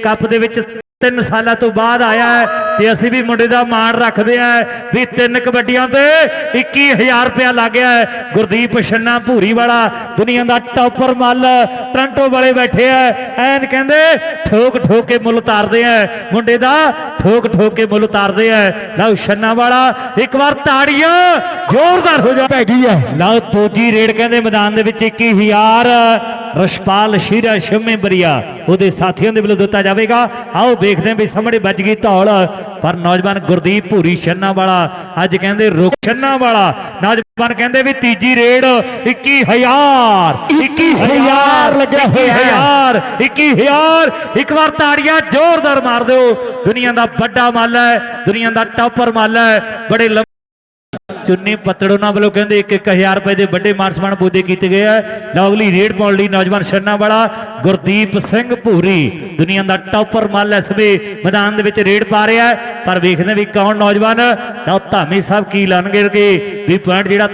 Cup ਦੇ ਵਿੱਚ 3 ਸਾਲਾਂ ਤੋਂ ਬਾਅਦ ਆਇਆ ਹੈ ਤੇ ਅਸੀਂ ਵੀ ਮੁੰਡੇ ਦਾ ਮਾਣ ਰੱਖਦੇ ਆ ਵੀ ਤਿੰਨ ਕਬੱਡੀਆਂ ਤੇ 21000 ਰੁਪਇਆ ਲੱਗ ਗਿਆ ਹੈ। ਗੁਰਦੀਪ ਛੰਨਾ ਭੂਰੀ ਵਾਲਾ ਦੁਨੀਆ ਦਾ ਟੌਪਰ ਮੱਲ ਟ੍ਰਾਂਟੋ ਵਾਲੇ ਬੈਠੇ ਆ ਐਨ ਕਹਿੰਦੇ ਠੋਕ ਠੋਕ ਕੇ ਮੁੱਲ ਉਤਾਰਦੇ ਆ ਮੁੰਡੇ ਦਾ ਠੋਕ ਠੋਕ ਕੇ ਮੁੱਲ ਉਤਾਰਦੇ ਆ ਲਓ ਛੰਨਾ ਵਾਲਾ ਇੱਕ ਵਾਰ ਤਾੜੀਆਂ ਜ਼ੋਰਦਾਰ ਹੋ ਜਾ ਪੈ ਗਈ ਹੈ। ਲਓ ਤੋਜੀ ਰੇਡ ਕਹਿੰਦੇ ਮੈਦਾਨ ਦੇ ਵਿੱਚ 21000 ਰਸ਼ਪਾਲ ਸ਼ੀਰਾ ਸ਼ਮੇ ਬਰੀਆ ਉਹਦੇ ਸਾਥੀਆਂ ਦੇ ਵੱਲੋਂ ਦਿੱਤਾ ਜਾਵੇਗਾ। ਆਓ ਵੇਖਦੇ ਹਾਂ ਵੀ ਸਾਹਮਣੇ ਵੱਜ ਗਈ ਧੌਲ ਪਰ ਨੌਜਵਾਨ ਗੁਰਦੀਪ ਭੂਰੀ ਛੰਨਾ ਵਾਲਾ ਅੱਜ ਕਹਿੰਦੇ ਰੁਕ ਛੰਨਾ ਵਾਲਾ ਨੌਜਵਾਨ ਕਹਿੰਦੇ ਵੀ ਤੀਜੀ ਰੇਡ 21000 21000 ਲੱਗਿਆ ਹੋਇਆ ਹੈ। 21000 21000 ਇੱਕ ਵਾਰ ਤਾੜੀਆਂ ਜ਼ੋਰਦਾਰ ਮਾਰ ਦਿਓ। ਦੁਨੀਆ ਦਾ ਵੱਡਾ ਮੱਲ ਹੈ ਦੁਨੀਆ ਦਾ ਟੌਪਰ ਮੱਲ ਹੈ ਬੜੇ ਚੁੰਨੀ ਪਤੜੋਨਾ ਵੱਲੋਂ ਕਹਿੰਦੇ 1-1000 ਰੁਪਏ ਦੇ ਵੱਡੇ ਮਾਨ ਸਨਮਾਨ ਬੋਦੇ ਕੀਤੇ ਗਏ ਆ। ਲਵਲੀ ਰੇਡ ਪਾਉਣ ਲਈ ਨੌਜਵਾਨ ਛੰਨਾ ਵਾਲਾ ਗੁਰਦੀਪ ਸਿੰਘ ਭੂਰੀ। ਦੁਨੀਆ ਦਾ ਟੌਪਰ ਮੱਲ ਇਸ ਵੇ ਮੈਦਾਨ ਦੇ ਵਿੱਚ ਰੇਡ ਪਾ ਰਿਹਾ ਪਰ ਵੇਖਦੇ ਵੀ ਕੌਣ ਨੌਜਵਾਨ। ਲਓ ਧਾਮੀ ਸਾਹਿਬ ਕੀ ਲਾਣਗੇ ਕਿ ਵੀ ਪੁਆਇੰਟ ਜਿਹੜਾ